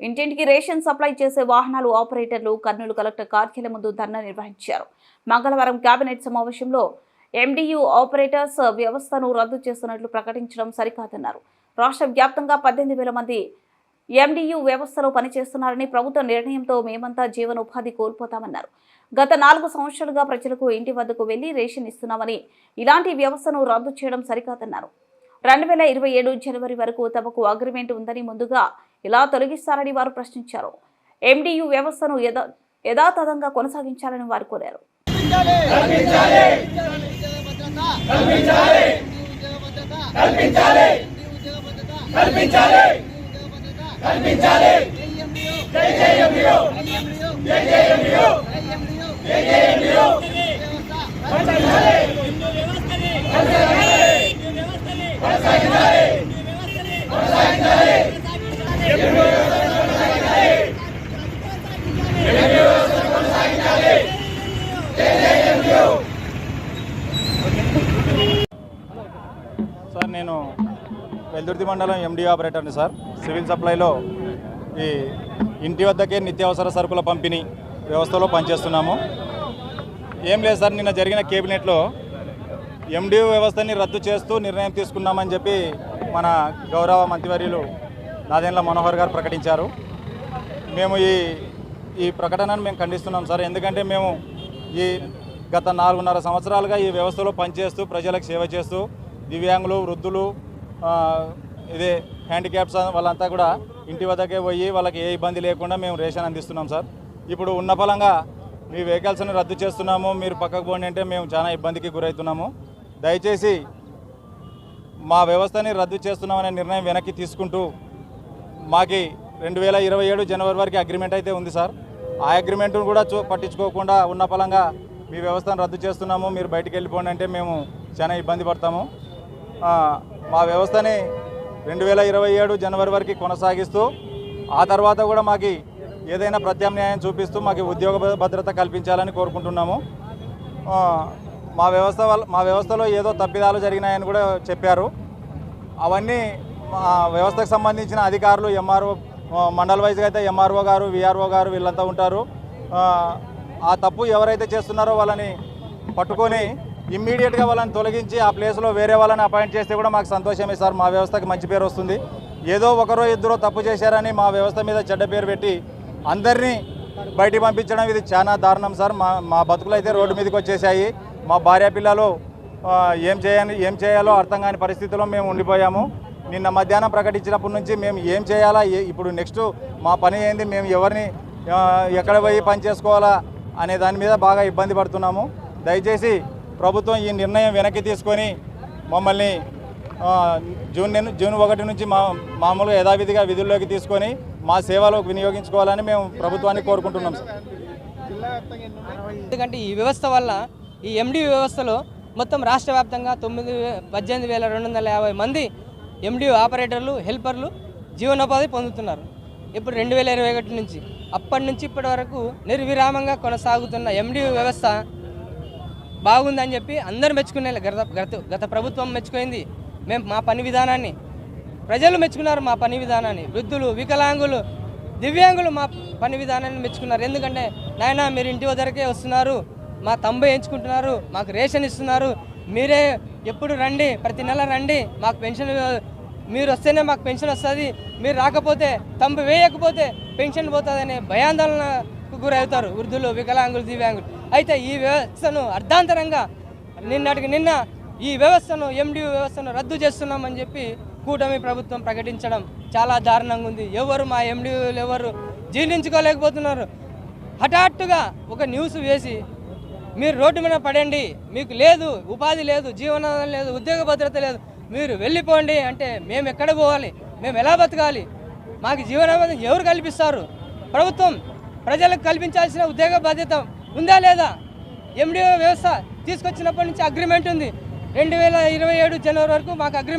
ఇంటింటికి ration supply చేసే వాహనాలు ఆపరేటర్లు కర్నూలు కలెక్టర్ కార్యాలయం ముందు ధర్నా నిర్వహించారు. మంగళవారం కేబినెట్ సమావేశంలో ఎండియు ఆపరేటర్స్ వ్యవస్థను రద్దు చేస్తున్నట్లు ప్రకటించడం సరికాదన్నారు. రాష్ట్ర వ్యాప్తంగా పద్దెనిమిది వేల మంది ఎండియు వ్యవస్థలో పనిచేస్తున్నారని ప్రభుత్వ నిర్ణయంతో మేమంతా జీవనోపాధి కోల్పోతామన్నారు. గత నాలుగు సంవత్సరాలుగా ప్రజలకు ఇంటి వద్దకు వెళ్ళి రేషన్ ఇస్తున్నామని ఇలాంటి వ్యవస్థను రద్దు చేయడం సరికాదన్నారు. రెండు వేల ఇరవై ఏడు జనవరి వరకు తమకు అగ్రిమెంట్ ఉందని ముందుగా ఇలా తొలగిస్తారని వారు ప్రశ్నించారు. ఎండియు వ్యవస్థను యథా యథాతథంగా కొనసాగించాలని వారు కోరారు. సార్ నేను వెల్దుర్తి మండలం ఎండి ఆపరేటర్ని సార్. సివిల్ సప్లైలో ఈ ఇంటి వద్దకే నిత్యావసర సరుకుల పంపిణీ వ్యవస్థలో పనిచేస్తున్నాము. ఏం లేదు సార్ నిన్న జరిగిన కేబినెట్లో ఎండిఓ వ్యవస్థని రద్దు చేస్తూ నిర్ణయం తీసుకున్నామని చెప్పి మన గౌరవ మంత్రివర్యులు నాదేండ్ల మనోహర్ గారు ప్రకటించారు. మేము ఈ ఈ ప్రకటనను మేము ఖండిస్తున్నాం సార్. ఎందుకంటే మేము ఈ గత నాలుగున్నర సంవత్సరాలుగా ఈ వ్యవస్థలో పనిచేస్తూ ప్రజలకు సేవ చేస్తూ దివ్యాంగులు వృద్ధులు ఇదే హ్యాండిక్యాప్స్ వాళ్ళంతా కూడా ఇంటి వద్దకే పోయి వాళ్ళకి ఏ ఇబ్బంది లేకుండా మేము రేషన్ అందిస్తున్నాం సార్. ఇప్పుడు ఉన్న ఫలంగా మీ వెహికల్స్ని రద్దు చేస్తున్నాము మీరు పక్కకు పోండి అంటే మేము చాలా ఇబ్బందికి గురవుతున్నాము. దయచేసి మా వ్యవస్థని రద్దు చేస్తున్నామనే నిర్ణయం వెనక్కి తీసుకుంటూ మాకి రెండు వేల ఇరవై ఏడు జనవరి వరకు అగ్రిమెంట్ అయితే ఉంది సార్. ఆ అగ్రిమెంట్ను కూడా చూ పట్టించుకోకుండా ఉన్న ఫలంగా మీ వ్యవస్థను రద్దు చేస్తున్నాము మీరు బయటికి వెళ్ళిపోండి అంటే మేము చాలా ఇబ్బంది పడతాము. మా వ్యవస్థని రెండు వేల ఇరవై ఏడు జనవరి వరకు కొనసాగిస్తూ ఆ తర్వాత కూడా మాకు ఏదైనా ప్రత్యామ్నాయం చూపిస్తూ మాకు ఉద్యోగ భద్రత కల్పించాలని కోరుకుంటున్నాము. మా వ్యవస్థ వల్ల మా వ్యవస్థలో ఏదో తప్పిదాలు జరిగినాయని కూడా చెప్పారు. అవన్నీ మా వ్యవస్థకు సంబంధించిన అధికారులు ఎంఆర్ఓ మండల్ వైజ్గా అయితే ఎంఆర్ఓ గారు విఆర్ఓ గారు వీళ్ళంతా ఉంటారు. ఆ తప్పు ఎవరైతే చేస్తున్నారో వాళ్ళని పట్టుకొని ఇమ్మీడియట్గా వాళ్ళని తొలగించి ఆ ప్లేస్లో వేరే వాళ్ళని అపాయింట్ చేస్తే కూడా మాకు సంతోషమే సార్. మా వ్యవస్థకి మంచి పేరు వస్తుంది. ఏదో ఒకరో ఇద్దరో తప్పు చేశారని మా వ్యవస్థ మీద చెడ్డ పేరు పెట్టి అందరినీ బయటికి పంపించడం ఇది చాలా దారుణం సార్. మా మా బతుకులు అయితే రోడ్డు మీదకి వచ్చేసాయి మా భార్య పిల్లలు ఏం చేయని ఏం చేయాలో అర్థం కాని పరిస్థితిలో మేము ఉండిపోయాము. నిన్న మధ్యాహ్నం ప్రకటించినప్పటి నుంచి మేము ఏం చేయాలా ఇప్పుడు నెక్స్ట్ మా పని ఏంది మేము ఎవరిని ఎక్కడ పోయి పని చేసుకోవాలా అనే దాని మీద బాగా ఇబ్బంది పడుతున్నాము. దయచేసి ప్రభుత్వం ఈ నిర్ణయం వెనక్కి తీసుకొని మమ్మల్ని జూన్ జూన్ ఒకటి నుంచి మా మామూలుగా యథావిధిగా విధుల్లోకి తీసుకొని మా సేవలో వినియోగించుకోవాలని మేము ప్రభుత్వాన్ని కోరుకుంటున్నాం సార్. ఎందుకంటే ఈ వ్యవస్థ వల్ల ఈ ఎండి వ్యవస్థలో మొత్తం రాష్ట్ర వ్యాప్తంగా తొమ్మిది పద్దెనిమిది వేల రెండు వందల యాభై మంది ఎండి ఆపరేటర్లు హెల్పర్లు జీవనోపాధి పొందుతున్నారు. ఇప్పుడు రెండు వేల ఇరవై ఒకటి నుంచి అప్పటి నుంచి ఇప్పటి వరకు నిర్విరామంగా కొనసాగుతున్న ఎండి వ్యవస్థ బాగుందని చెప్పి అందరు మెచ్చుకునే గత గత గత ప్రభుత్వం మెచ్చుకుంది. మేము మా పని విధానాన్ని ప్రజలు మెచ్చుకున్నారు మా పని విధానాన్ని. వృద్ధులు వికలాంగులు దివ్యాంగులు మా పని విధానాన్ని మెచ్చుకున్నారు. ఎందుకంటే నాయన మీరు ఇంటి వద్దరికే వస్తున్నారు మా తంబు ఎంచుకుంటున్నారు మాకు రేషన్ ఇస్తున్నారు. మీరే ఎప్పుడు రండి ప్రతి నెల రండి మాకు పెన్షన్ మీరు వస్తేనే మాకు పెన్షన్ వస్తుంది. మీరు రాకపోతే తంబు వేయకపోతే పెన్షన్ పోతుందనే భయాందోళనకు గురవుతారు వృద్ధులు వికలాంగులు దివ్యాంగులు. అయితే ఈ వ్యవస్థను అర్ధాంతరంగా నిన్నటికి నిన్న ఈ వ్యవస్థను ఎండి వ్యవస్థను రద్దు చేస్తున్నామని చెప్పి కూటమి ప్రభుత్వం ప్రకటించడం చాలా దారుణంగా ఉంది. ఎవరు మా ఎండియూలు ఎవరు జీర్ణించుకోలేకపోతున్నారు. హఠాత్తుగా ఒక న్యూస్ వేసి మీరు రోడ్డు మీద పడండి మీకు లేదు ఉపాధి లేదు జీవనాధారం లేదు ఉద్యోగ భద్రత లేదు మీరు వెళ్ళిపోండి అంటే మేము ఎక్కడ పోవాలి? మేము ఎలా బతకాలి? మాకు జీవనోపాధి ఎవరు కల్పిస్తారు? ప్రభుత్వం ప్రజలకు కల్పించాల్సిన ఉద్యోగ బాధ్యత ఉందా లేదా? ఎండిఓ వ్యవస్థ తీసుకొచ్చినప్పటి నుంచి అగ్రిమెంట్ ఉంది. రెండు వేల ఇరవై ఏడు జనవరి వరకు మాకు అగ్రిమెంట్